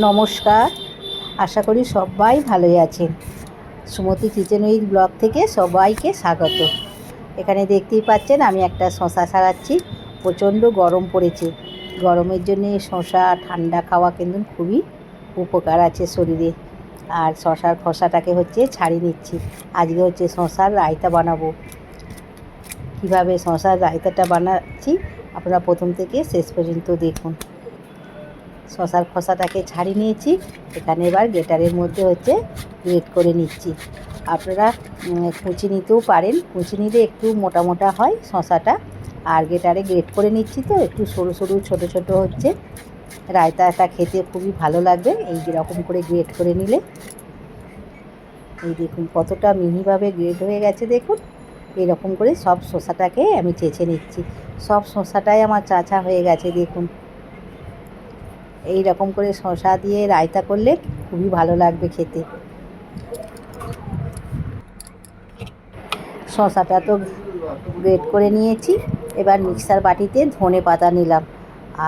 নমস্কার। আশা করি সবাই ভালোই আছেন। সুমতি কিচেন উইথ ব্লগ থেকে সবাইকে স্বাগত। এখানে দেখতেই পাচ্ছেন, আমি একটা শশা সারাচ্ছি প্রচণ্ড গরম পড়েছে। গরমের জন্য শশা ঠান্ডা খাওয়া কিন্তু খুবই উপকার আছে শরীরে। আর শশার খসাটাকে হচ্ছে ছাড়িয়ে নিচ্ছি। আজকে হচ্ছে শশার রায়তা বানাবো। কীভাবে শশার রায়তাটা বানাচ্ছি, আপনারা প্রথম থেকে শেষ পর্যন্ত দেখুন। শশার খোসাটাকে ছাড়িয়ে নিয়েছি। এখানে এবার গেটারের মধ্যে হচ্ছে গ্রেট করে নিচ্ছি। আপনারা কুচি নিতেও পারেন। কুচি নিলে একটু মোটা মোটা হয় শশাটা। আর গেটারে গ্রেট করে নিচ্ছি তো, একটু সরু সরু, ছোট ছোট হচ্ছে। রায়তাটা খেতে খুবই ভালো লাগবে এই যেরকম করে গ্রেট করে নিলে। এই দেখুন কতটা মিহিভাবে গ্রেট হয়ে গেছে দেখুন। এরকম করে সব শসাটাকে আমি চেঁচে নিচ্ছি। সব শসাটাই আমার চাচা হয়ে গেছে দেখুন। এই রকম করে শসা দিয়ে রায়তা করলে খুবই ভালো লাগবে খেতে। শশাটা তো গ্রেট করে নিয়েছি, এবার মিক্সার বাটিতে ধনে পাতা নিলাম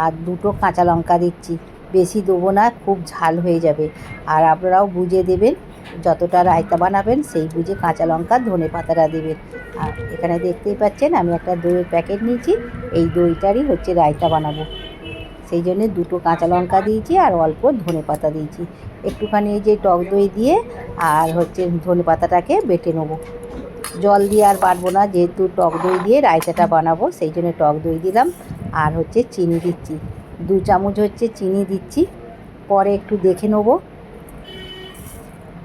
আর দুটো কাঁচা লঙ্কা দিচ্ছি। বেশি দেবো না, খুব ঝাল হয়ে যাবে। আর আপনারাও বুঝে দেবেন, যতটা রায়তা বানাবেন সেই বুঝে কাঁচা লঙ্কা, ধনে পাতাটা দেবেন। আর এখানে দেখতেই পাচ্ছেন, আমি একটা দইয়ের প্যাকেট নিয়েছি, এই দইটারই হচ্ছে রায়তা বানাবো। সেই জন্য দুটো কাঁচা লঙ্কা দিয়েছি আর অল্প ধনে পাতা দিয়েছি। একটুখানি এই যে টক দই দিয়ে আর হচ্ছে ধনে পাতাটাকে বেটে নেব। জল দিয়ে আর বাটবো না, যেহেতু টক দই দিয়ে রায়তাটা বানাবো, সেই জন্য টক দই দিলাম। আর হচ্ছে চিনি দিচ্ছি। দু চামচ হচ্ছে চিনি দিচ্ছি। পরে একটু দেখে নেব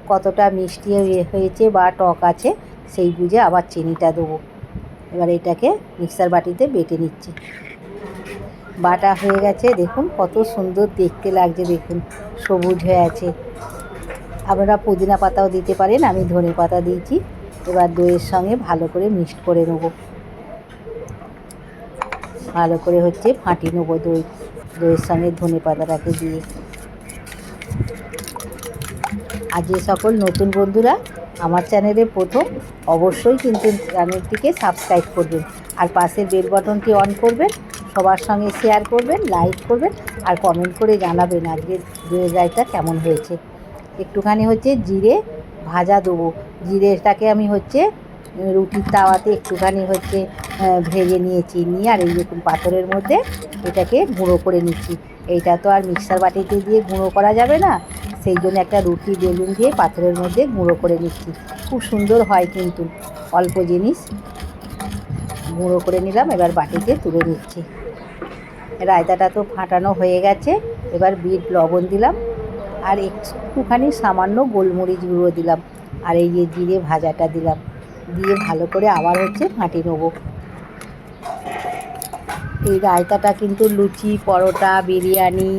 কতটা মিষ্টি হয়ে- হয়েছে বা টক আছে, সেই বুঝে আবার চিনিটা দেবো। এবার এটাকে মিক্সার বাটিতে বেটে নিচ্ছি। বাটা হয়ে গেছে। দেখুন কত সুন্দর দেখতে লাগছে, দেখুন সবুজ হয়ে আছে। আপনারা পুদিনা পাতাও দিতে পারেন, আমি ধনে পাতা দিয়েছি। এবার দইয়ের সঙ্গে ভালো করে মিক্সড করে নেব। ভালো করে হচ্ছে ফাঁটি নেব দই। দইয়ের সঙ্গে ধনে পাতাটাকে দিয়ে। আর যে সকল নতুন বন্ধুরা আমার চ্যানেলে প্রথম, অবশ্যই কিন্তু চ্যানেলটিকে সাবস্ক্রাইব করবেন। আর পাশের বেল বাটনটি অন করবেন সবার সঙ্গে শেয়ার করবেন লাইক করবেন আর কমেন্ট করে জানাবেন আজকে রায়তা কেমন হয়েছে। একটুখানি হচ্ছে জিরে ভাজা দেবো। জিরেটাকে আমি হচ্ছে রুটির তাওয়াতে একটুখানি হচ্ছে ভেজে নিয়েছি। নিয়ে আর এই রকম পাথরের মধ্যে এটাকে গুঁড়ো করে নিচ্ছি। এইটা তো আর মিক্সার বাটিতে দিয়ে গুঁড়ো করা যাবে না। সেই জন্য একটা রুটি বেলুন দিয়ে পাথরের মধ্যে গুঁড়ো করে নিচ্ছি। খুব সুন্দর হয় কিন্তু। অল্প জিনিস গুঁড়ো করে নিলাম, এবার বাটিতে তুলে নিচ্ছি। রায়তাটা তো ফাটানো হয়ে গেছে, এবার বিট, লবণ দিলাম, আর একটুখানি সামান্য গোলমরিচ গুঁড়ো দিলাম, আর এই যে জিরে ভাজাটা দিলাম, দিয়ে ভালো করে আবার হচ্ছে ফাটিয়ে নেব। এই রায়তাটা কিন্তু লুচি, পরোটা, বিরিয়ানি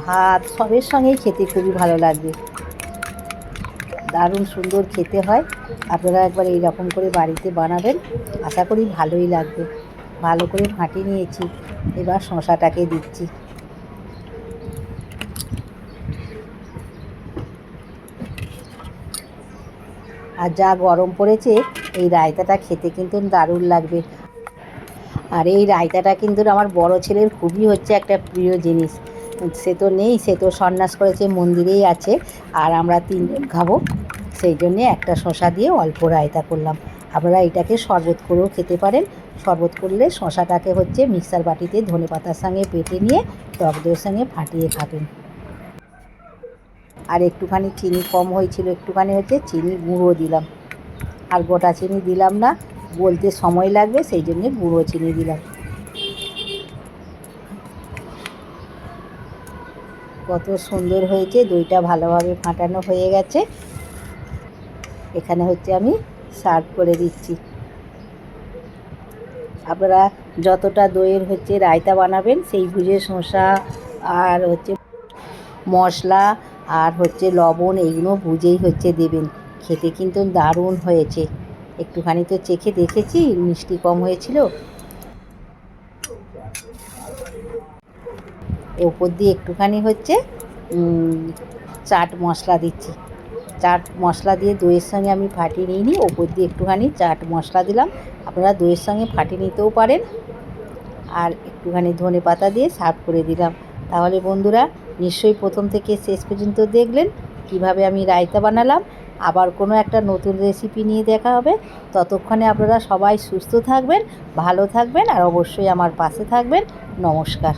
ভাত, সবের সঙ্গেই খেতে খুবই ভালো লাগবে দারুণ সুন্দর খেতে হয়, আপনারা একবার এই রকম করে বাড়িতে বানাবেন, আশা করি ভালোই লাগবে। ভালো করে ফাটিয়ে নিয়েছি। এবার শশাটাকে দিচ্ছি। আর যা গরম পড়েছে, এই রায়তাটা খেতে কিন্তু দারুণ লাগবে। আর এই রায়তাটা কিন্তু আমার বড় ছেলের খুবই হচ্ছে একটা প্রিয় জিনিস। সে তো নেই, সে তো সন্ন্যাস করেছে, মন্দিরেই আছে। আর আমরা তিনজন খাব। সেই জন্যে একটা শশা দিয়ে অল্প রায়তা করলাম। আপনারা এটাকে শরবত করেও খেতে পারেন। শরবত করলে শশাটাকে হচ্ছে? মিক্সার বাটিতে ধনে পাতার সঙ্গে পেটে নিয়ে, টক দইয়ের সঙ্গে ফাটিয়ে খাবেন। আর একটুখানি চিনি কম হয়েছিল, একটুখানি হচ্ছে চিনি গুঁড়ো দিলাম। আর গোটা চিনি দিলাম না, বলতে সময় লাগবে, সেই জন্যে গুঁড়ো চিনি দিলাম। কত সুন্দর হয়েছে, দইটা ভালোভাবে ফাটানো হয়ে গেছে। এখানে হচ্ছে আমি সার্ভ করে দিচ্ছি। আপনারা যতটা দইয়ের হচ্ছে রায়তা বানাবেন, সেই বুঝে শসা আর হচ্ছে মশলা আর হচ্ছে লবণ, এইগুলো বুঝেই হচ্ছে দেবেন। খেতে কিন্তু দারুণ হয়েছে। একটুখানি তো চেখে দেখেছি, মিষ্টি কম হয়েছিল। ওপর দিয়ে একটুখানি হচ্ছে চাট মশলা দিচ্ছি। চাট মশলা দিয়ে দইয়ের সঙ্গে আমি ফাটিয়ে নিইনি ওপর দিয়ে একটুখানি চাট মশলা দিলাম। আপনারা দইয়ের সঙ্গে ফাটিয়ে নিতেও পারেন। আর একটুখানি ধনে পাতা দিয়ে সার্ভ করে দিলাম। তাহলে বন্ধুরা, নিশ্চয়ই প্রথম থেকে শেষ পর্যন্ত দেখলেন কীভাবে আমি রায়তা বানালাম। আবার কোনো একটা নতুন রেসিপি নিয়ে দেখা হবে। ততক্ষণে আপনারা সবাই সুস্থ থাকবেন, ভালো থাকবেন, আর অবশ্যই আমার পাশে থাকবেন। নমস্কার।